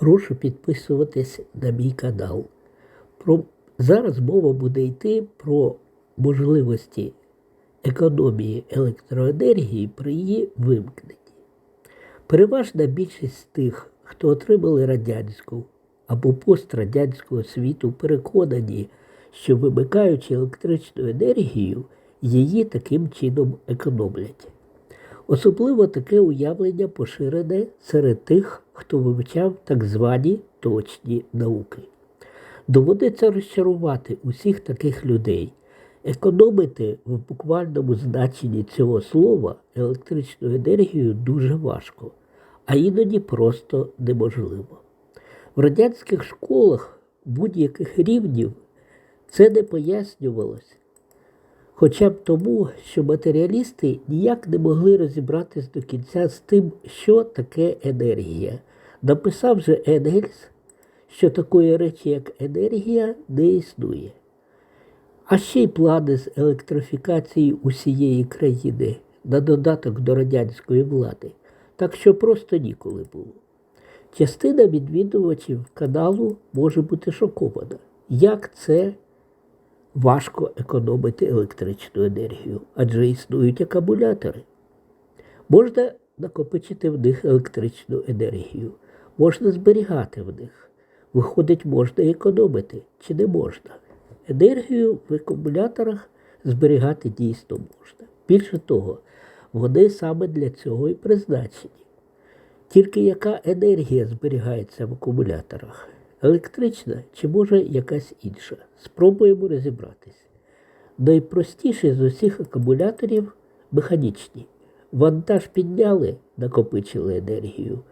Прошу підписуватись на мій канал. Про... Зараз мова буде йти про можливості економії електроенергії при її вимкненні. Переважна більшість тих, хто отримали радянську або пострадянську освіту, переконані, що вимикаючи електричну енергію, її таким чином економлять. Особливо таке уявлення поширене серед тих, хто вивчав так звані точні науки. Доводиться розчарувати усіх таких людей. Економити в буквальному значенні цього слова електричну енергію дуже важко, а іноді просто неможливо. В радянських школах будь-яких рівнів це не пояснювалось, хоча б тому, що матеріалісти ніяк не могли розібратись до кінця з тим, що таке енергія. Написав же Енгельс, що такої речі, як енергія, не існує. А ще й плани з електрифікації усієї країни на додаток до радянської влади, так що просто ніколи було. Частина відвідувачів каналу може бути шокована, як це важко економити електричну енергію, адже існують акумулятори. Можна накопичити в них електричну енергію, можна зберігати в них. Виходить, можна економити чи не можна. Енергію в акумуляторах зберігати дійсно можна. Більше того, вони саме для цього і призначені. Тільки яка енергія зберігається в акумуляторах? Електрична чи може якась інша? Спробуємо розібратись. Найпростіший з усіх акумуляторів механічні. Вантаж підняли, накопичили енергію.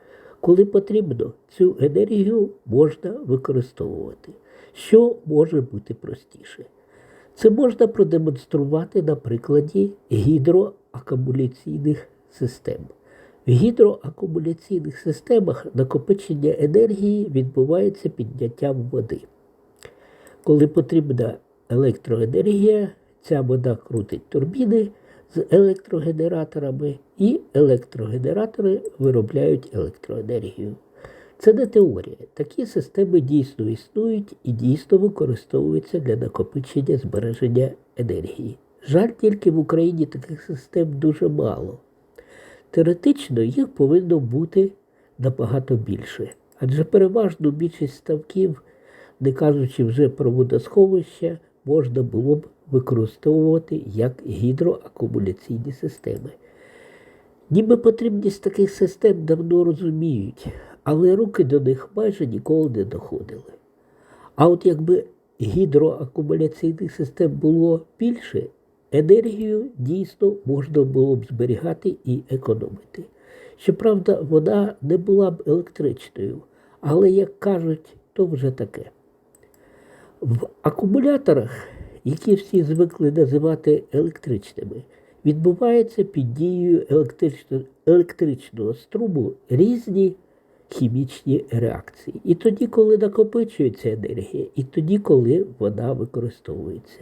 Коли потрібно, цю енергію можна використовувати. Що може бути простіше? Це можна продемонструвати на прикладі гідроакумуляційних систем. В гідроакумуляційних системах накопичення енергії відбувається підняттям води. Коли потрібна електроенергія, ця вода крутить турбіни з електрогенераторами, і електрогенератори виробляють електроенергію. Це не теорія. Такі системи дійсно існують і дійсно використовуються для накопичення збереження енергії. Жаль, тільки в Україні таких систем дуже мало. Теоретично їх повинно бути набагато більше, адже переважну більшість ставків, не кажучи вже про водосховища, можна було б використовувати як гідроакумуляційні системи. Ніби потрібність таких систем давно розуміють, але руки до них майже ніколи не доходили. А от якби гідроакумуляційних систем було більше, енергію дійсно можна було б зберігати і економити. Щоправда, вона не була б електричною, але, як кажуть, то вже таке. В акумуляторах, які всі звикли називати електричними, відбувається під дією електрично, електричного струму різні хімічні реакції. І тоді, коли накопичується енергія, і тоді, коли вона використовується.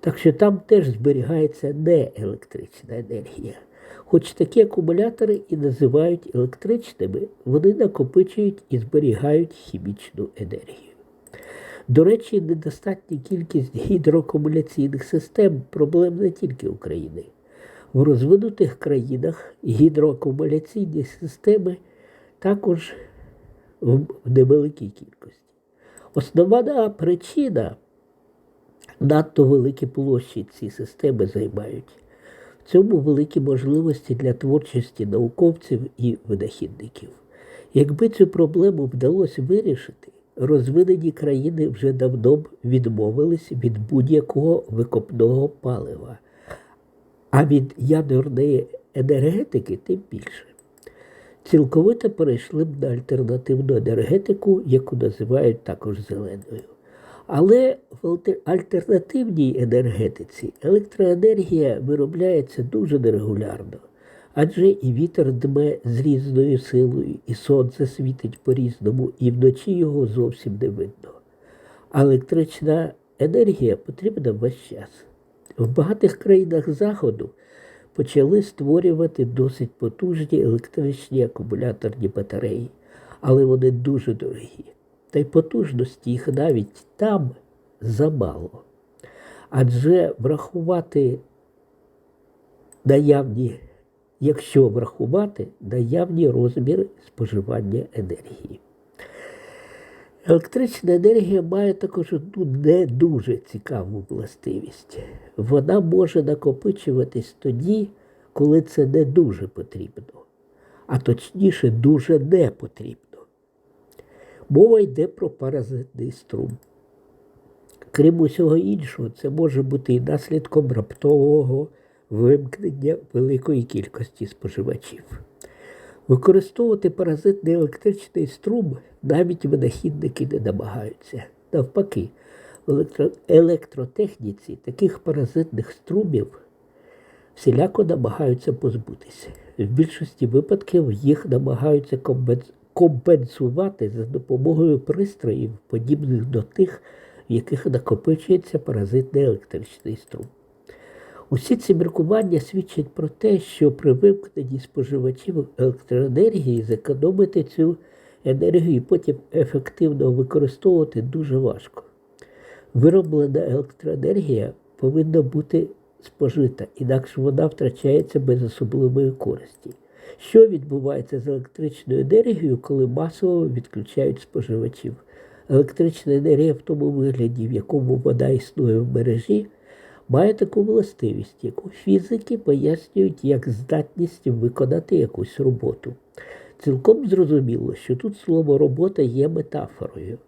Так що там теж зберігається не електрична енергія. Хоч такі акумулятори і називають електричними, вони накопичують і зберігають хімічну енергію. До речі, недостатня кількість гідроакумуляційних систем проблем не тільки України. В розвинутих країнах гідроакумуляційні системи також в невеликій кількості. Основна причина надто великі площі ці системи займають. В цьому великі можливості для творчості науковців і винахідників. Якби цю проблему вдалося вирішити, розвинені країни вже давно б відмовились від будь-якого викопного палива, а від ядерної енергетики тим більше. Цілковито перейшли б на альтернативну енергетику, яку називають також зеленою. Але в альтернативній енергетиці електроенергія виробляється дуже нерегулярно, адже і вітер дме з різною силою, і сонце світить по-різному, і вночі його зовсім не видно. А електрична енергія потрібна весь час. В багатих країнах Заходу почали створювати досить потужні електричні акумуляторні батареї. але вони дуже дорогі. Та й потужності їх навіть там замало. Адже врахувати наявні, якщо врахувати наявні розміри споживання енергії. Електрична енергія має також одну не дуже цікаву властивість. Вона може накопичуватись тоді, коли це не дуже потрібно, а точніше дуже не потрібно. Мова йде про паразитний струм. Крім усього іншого, це може бути і наслідком раптового вимкнення великої кількості споживачів. Використовувати паразитний електричний струм навіть винахідники не намагаються. Навпаки, в електротехніці таких паразитних струмів всіляко намагаються позбутися. В більшості випадків їх намагаються компенсувати за допомогою пристроїв, подібних до тих, в яких накопичується паразитний електричний струм. Усі ці міркування свідчать про те, що при вимкненні споживачів електроенергії зекономити цю енергію і потім ефективно використовувати дуже важко. Вироблена електроенергія повинна бути спожита, інакше вона втрачається без особливої користі. Що відбувається з електричною енергією, коли масово відключають споживачів? Електрична енергія в тому вигляді, в якому вона існує в мережі, має таку властивість, яку фізики пояснюють як здатність виконати якусь роботу. Цілком зрозуміло, що тут слово робота є метафорою,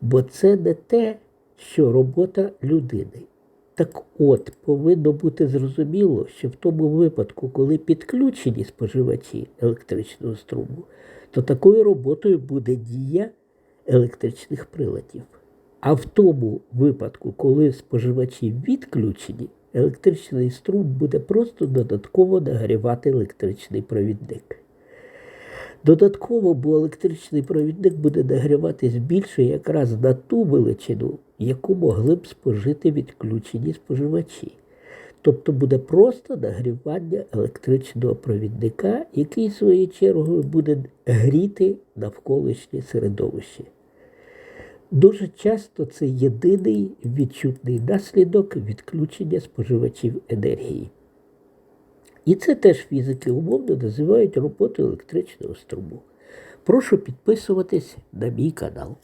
бо це не те, що робота людини. Так от, повинно бути зрозуміло, що в тому випадку, коли підключені споживачі електричного струму, то такою роботою буде дія електричних приладів. А в тому випадку, коли споживачі відключені, електричний струм буде просто додатково нагрівати електричний провідник. Додатково, бо електричний провідник буде нагріватись більше якраз на ту величину, яку могли б спожити відключені споживачі. Тобто буде просто нагрівання електричного провідника, який своєю чергою буде гріти навколишнє середовище. Дуже часто це єдиний відчутний наслідок відключення споживачів енергії. І це теж фізики умовно називають роботу електричного струму. Прошу підписуватись на мій канал.